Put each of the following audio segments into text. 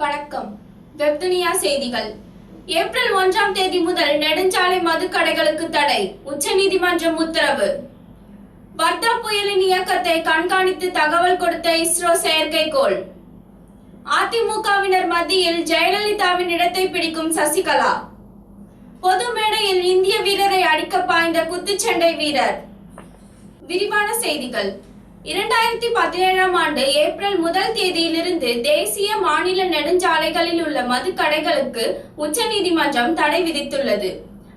வணக்கம். வெப்துனியா செய்திகள். ஏப்ரல் ஒன்றாம் தேதி முதல் நெடுஞ்சாலை மதுக்கடைகளுக்கு தடை. உச்சநீதிமன்றம் உத்தரவு. வர்தா புயலின் இயக்கத்தை கண்காணித்து தகவல் கொடுத்த இஸ்ரோ செயற்கைக்கோள். அதிமுகவினர் மத்தியில் ஜெயலலிதாவின் இடத்தை பிடிக்கும் சசிகலா. பொது மேடையில் இந்திய வீரரை அடிக்க பாய்ந்த குத்துச்சண்டை வீரர். விரிவான செய்திகள். இரண்டாயிரத்தி பதினேழாம் ஆண்டு ஏப்ரல் முதல் தேதியிலிருந்து தேசிய மாநில நெடுஞ்சாலைகளில் உள்ள மதுக்கடைகளுக்கு உச்சநீதிமன்றம் தடை விதித்துள்ளது.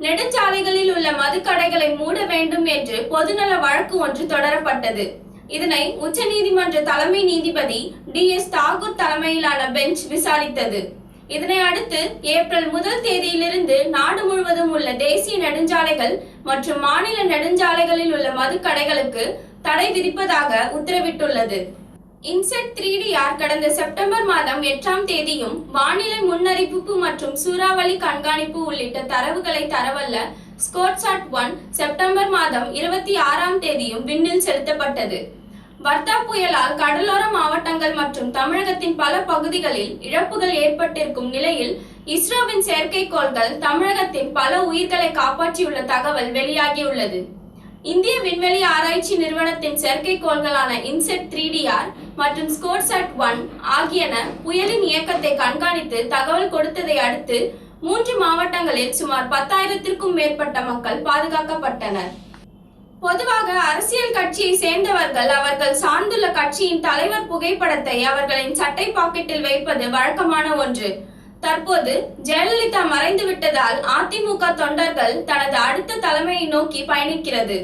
நெடுஞ்சாலைகளில் உள்ள மதுக்கடைகளை மூட வேண்டும் என்று பொதுநல வழக்கு ஒன்று தொடரப்பட்டது. இதனை உச்சநீதிமன்ற தலைமை நீதிபதி டி. எஸ். தாகூர் தலைமையிலான பெஞ்ச் விசாரித்தது. இதனை அடுத்து ஏப்ரல் முதல் தேதியிலிருந்து நாடு முழுவதும் உள்ள தேசிய நெடுஞ்சாலைகள் மற்றும் மாநில நெடுஞ்சாலைகளில் உள்ள மதுக்கடைகளுக்கு தடை விதிப்பதாக உத்தரவிட்டுள்ளது. இன்செட் த்ரீ டிஆர் கடந்த செப்டம்பர் மாதம் எட்டாம் தேதியும் வானிலை முன்னறிவிப்பு மற்றும் சூறாவளி கண்காணிப்பு உள்ளிட்ட தரவுகளை தரவல்ல ஸ்கோட்சாட் ஒன் செப்டம்பர் மாதம் இருபத்தி ஆறாம் தேதியும் விண்ணில் செலுத்தப்பட்டது. வர்தா புயலால் கடலோர மாவட்டங்கள் மற்றும் தமிழகத்தின் பல பகுதிகளில் இழப்புகள் ஏற்பட்டிருக்கும் நிலையில் இஸ்ரோவின் செயற்கைக்கோள்கள் தமிழகத்தின் பல உயிர்களை காப்பாற்றியுள்ள தகவல் வெளியாகியுள்ளது. இந்திய விண்வெளி ஆராய்ச்சி நிறுவனத்தின் செயற்கைக்கோள்களான இன்செட் த்ரீ டிஆர் மற்றும் ஸ்கோட்சாட் ஒன் ஆகியன புயலின் இயக்கத்தை கண்காணித்து தகவல் கொடுத்ததை அடுத்து மூன்று மாவட்டங்களில் சுமார் பத்தாயிரத்திற்கும் மேற்பட்ட மக்கள் பாதுகாக்கப்பட்டனர். பொதுவாக அரசியல் கட்சியை சேர்ந்தவர்கள் அவர்கள் சார்ந்துள்ள கட்சியின் தலைவர் புகைப்படத்தை அவர்களின் சட்டை பாக்கெட்டில் வைப்பது வழக்கமான ஒன்று. தற்போது ஜெயலலிதா மறைந்து விட்டதால் அதிமுக தொண்டர்கள் தனது அடுத்த தலைமையை நோக்கி பயணிக்கிறது.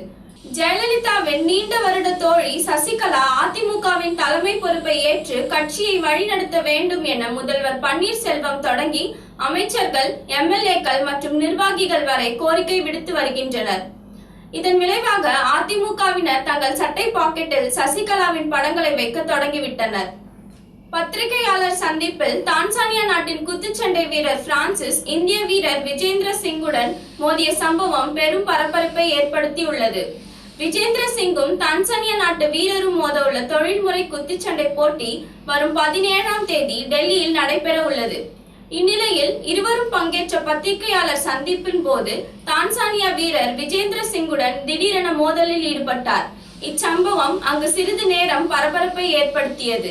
ஜெயலலிதாவின் நீண்ட வருட தோழி சசிகலா அதிமுகவின் தலைமை பொறுப்பை ஏற்று கட்சியை வழிநடத்த வேண்டும் என முதல்வர் பன்னீர்செல்வம் தொடங்கி அமைச்சர்கள் எம்எல்ஏக்கள் மற்றும் நிர்வாகிகள் வரை கோரிக்கை விடுத்து வருகின்றனர். இதன் விளைவாக அதிமுகவினர் தங்கள் சட்டை பாக்கெட்டில் சசிகலாவின் படங்களை வைக்க தொடங்கிவிட்டனர். பத்திரிகையாளர் சந்திப்பில் தான்சானியா நாட்டின் குத்துச்சண்டை வீரர் பிரான்சிஸ் இந்திய வீரர் விஜேந்திர சிங்குடன் மோதிய சம்பவம் பெரும் பரபரப்பை ஏற்படுத்தியுள்ளது. விஜேந்திர சிங்கும் தான்சானியா நாட்டு வீரரும் மோத உள்ள தொழில்முறை குத்துச்சண்டை போட்டி வரும் பதினேழாம் தேதி டெல்லியில் நடைபெற உள்ளது இந்நிலையில் இருவரும் பங்கேற்ற பத்திரிகையாளர் சந்திப்பின் போது தான்சானியா வீரர் விஜேந்திர சிங்குடன் திடீரென மோதலில் ஈடுபட்டார். இச்சம்பவம் அங்கு சிறிது நேரம் பரபரப்பை ஏற்படுத்தியது.